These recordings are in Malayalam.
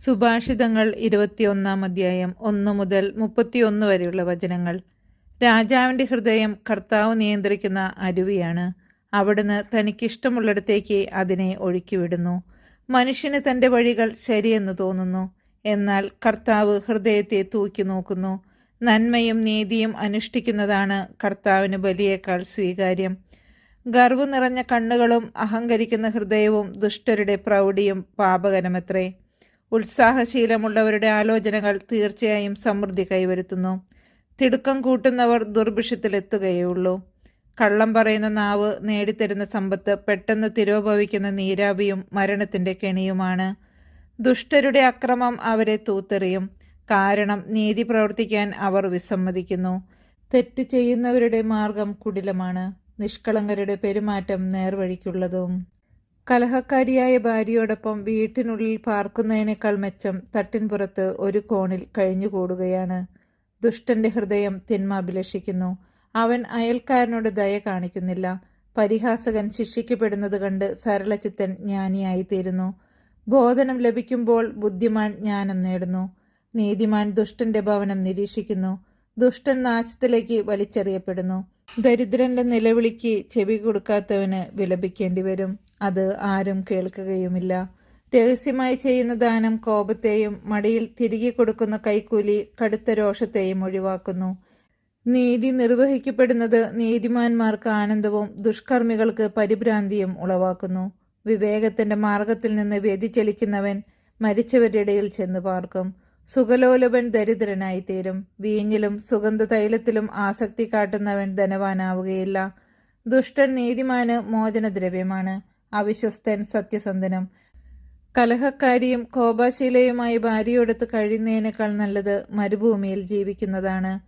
സുഭാഷിതങ്ങൾ ഇരുപത്തിയൊന്നാം അധ്യായം ഒന്ന് മുതൽ മുപ്പത്തിയൊന്ന് വരെയുള്ള വചനങ്ങൾ. രാജാവിന്റെ ഹൃദയം കർത്താവ് നിയന്ത്രിക്കുന്ന അരുവിയാണ്. അവിടുന്ന് തനിക്കിഷ്ടമുള്ളിടത്തേക്ക് അതിനെ ഒഴുക്കിവിടുന്നു. മനുഷ്യന് തന്റെ വഴികൾ ശരിയെന്ന് തോന്നുന്നു. എന്നാൽ കർത്താവ് ഹൃദയത്തെ തൂക്കി നോക്കുന്നു. നന്മയും നീതിയും അനുഷ്ഠിക്കുന്നതാണ് കർത്താവിന് ബലിയേക്കാൾ സ്വീകാര്യം. ഗർവ് നിറഞ്ഞ കണ്ണുകളും അഹങ്കരിക്കുന്ന ഹൃദയവും ദുഷ്ടരുടെ പ്രൗഢിയും പാപകരമത്രേ. ഉത്സാഹശീലമുള്ളവരുടെ ആലോചനകൾ തീർച്ചയായും സമൃദ്ധി കൈവരുത്തുന്നു. തിടുക്കം കൂട്ടുന്നവർ ദുർഭിഷത്തിലെത്തുകയുള്ളൂ കള്ളം പറയുന്ന നാവ് നേടിത്തരുന്ന സമ്പത്ത് പെട്ടെന്ന് തിരോഭവിക്കുന്ന നീരാവിയും മരണത്തിന്റെ കെണിയുമാണ്. ദുഷ്ടരുടെ അക്രമം അവരെ തൂത്തെറിയും. കാരണം നീതി പ്രവർത്തിക്കാൻ അവർ വിസമ്മതിക്കുന്നു. തെറ്റ് ചെയ്യുന്നവരുടെ മാർഗം കുടിലമാണ്. നിഷ്കളങ്കരുടെ പെരുമാറ്റം നേർവഴിക്കുള്ളതും. കലഹക്കാരിയായ ഭാര്യയോടൊപ്പം വീട്ടിനുള്ളിൽ പാർക്കുന്നതിനേക്കാൾ മെച്ചം തട്ടിൻപുറത്ത് ഒരു കോണിൽ കഴിഞ്ഞുകൂടുകയാണ്. ദുഷ്ടന്റെ ഹൃദയം തിന്മ അഭിലഷിക്കുന്നു അവൻ അയൽക്കാരനോട് ദയ കാണിക്കുന്നില്ല. പരിഹാസകൻ ശിക്ഷിക്കപ്പെടുന്നത് കണ്ട് സരളചിത്തൻ ജ്ഞാനിയായിത്തീരുന്നു. ബോധനം ലഭിക്കുമ്പോൾ ബുദ്ധിമാൻ ജ്ഞാനം നേടുന്നു. നീതിമാൻ ദുഷ്ടന്റെ ഭവനം നിരീക്ഷിക്കുന്നു. ദുഷ്ടൻ നാശത്തിലേക്ക് വലിച്ചെറിയപ്പെടുന്നു. ദരിദ്രന്റെ നിലവിളിക്ക് ചെവി കൊടുക്കാത്തവന് വിലപിക്കേണ്ടി വരും. അത് ആരും കേൾക്കുകയുമില്ല. രഹസ്യമായി ചെയ്യുന്ന ദാനം കോപത്തെയും മടിയിൽ തിരികെ കൊടുക്കുന്ന കൈക്കൂലി കടുത്ത രോഷത്തെയും ഒഴിവാക്കുന്നു. നീതി നിർവഹിക്കപ്പെടുന്നത് നീതിമാന്മാർക്ക് ആനന്ദവും ദുഷ്കർമ്മികൾക്ക് പരിഭ്രാന്തിയും ഉളവാക്കുന്നു. വിവേകത്തിന്റെ മാർഗത്തിൽ നിന്ന് വ്യതിചലിക്കുന്നവൻ മരിച്ചവരുടെ ഇടയിൽ ചെന്ന് പാർക്കും. സുഖലോലവൻ ദരിദ്രനായിത്തീരും വീഞ്ഞിലും സുഗന്ധ തൈലത്തിലും ആസക്തി കാട്ടുന്നവൻ ധനവാനാവുകയില്ല. ദുഷ്ടൻ നീതിമാന് മോചനദ്രവ്യമാണ്. അവിശ്വസ്തൻ സത്യസന്ധനം. കലഹക്കാരിയും കോപാശീലയുമായി ഭാര്യയോടത്ത് കഴിയുന്നതിനേക്കാൾ നല്ലത് മരുഭൂമിയിൽ ജീവിക്കുന്നതാണ്.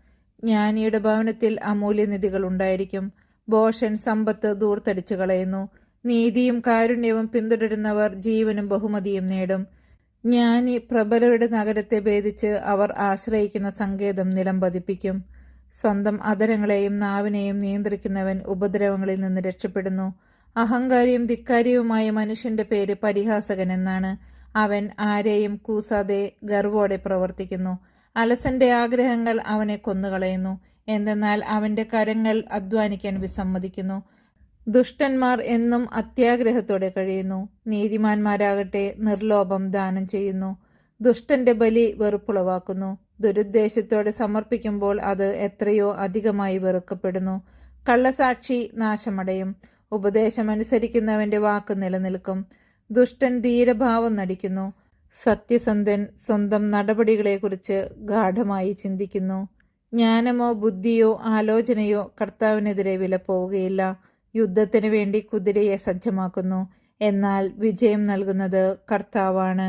ജ്ഞാനിയുടെ ഭവനത്തിൽ അമൂല്യനിധികൾ ഉണ്ടായിരിക്കും. ബോഷൻ സമ്പത്ത് ദൂർത്തടിച്ചു കളയുന്നു. നീതിയും കാരുണ്യവും പിന്തുടരുന്നവർ ജീവനും ബഹുമതിയും നേടും. ജ്ഞാനി പ്രബലരുടെ നഗരത്തെ ഭേദിച്ച് അവർ ആശ്രയിക്കുന്ന സങ്കേതം നിലം പതിപ്പിക്കും സ്വന്തം അതരങ്ങളെയും നാവിനെയും നിയന്ത്രിക്കുന്നവൻ ഉപദ്രവങ്ങളിൽ നിന്ന് രക്ഷപ്പെടുന്നു. അഹങ്കാരിയും ധിക്കാരിയുമായ മനുഷ്യന്റെ പേര് പരിഹാസകൻ എന്നാണ്. അവൻ ആരെയും കൂസാതെ ഗർവോടെ പ്രവർത്തിക്കുന്നു. അലസന്റെ ആഗ്രഹങ്ങൾ അവനെ കൊന്നുകളയുന്നു. എന്തെന്നാൽ അവന്റെ കരങ്ങൾ അധ്വാനിക്കാൻ വിസമ്മതിക്കുന്നു. ദുഷ്ടന്മാർ എന്നും അത്യാഗ്രഹത്തോടെ കഴിയുന്നു. നീതിമാന്മാരാകട്ടെ നിർലോഭം ദാനം ചെയ്യുന്നു. ദുഷ്ടന്റെ ബലി വെറുപ്പുളവാക്കുന്നു. ദുരുദ്ദേശത്തോടെ സമർപ്പിക്കുമ്പോൾ അത് എത്രയോ അധികമായി വെറുക്കപ്പെടുന്നു. കള്ളസാക്ഷി നാശമടയും. ഉപദേശമനുസരിക്കുന്നവന്റെ വാക്ക് നിലനിൽക്കും. ദുഷ്ടൻ ധീരഭാവം നടിക്കുന്നു. സത്യസന്ധൻ സ്വന്തം നടപടികളെക്കുറിച്ച് ഗാഠമായി ചിന്തിക്കുന്നു. ജ്ഞാനമോ ബുദ്ധിയോ ആലോചനയോ കർത്താവിനെതിരെ വിലപ്പോവുകയില്ല. യുദ്ധത്തിനു വേണ്ടി കുതിരയെ സജ്ജമാക്കുന്നു. എന്നാൽ വിജയം നൽകുന്നത് കർത്താവാണ്.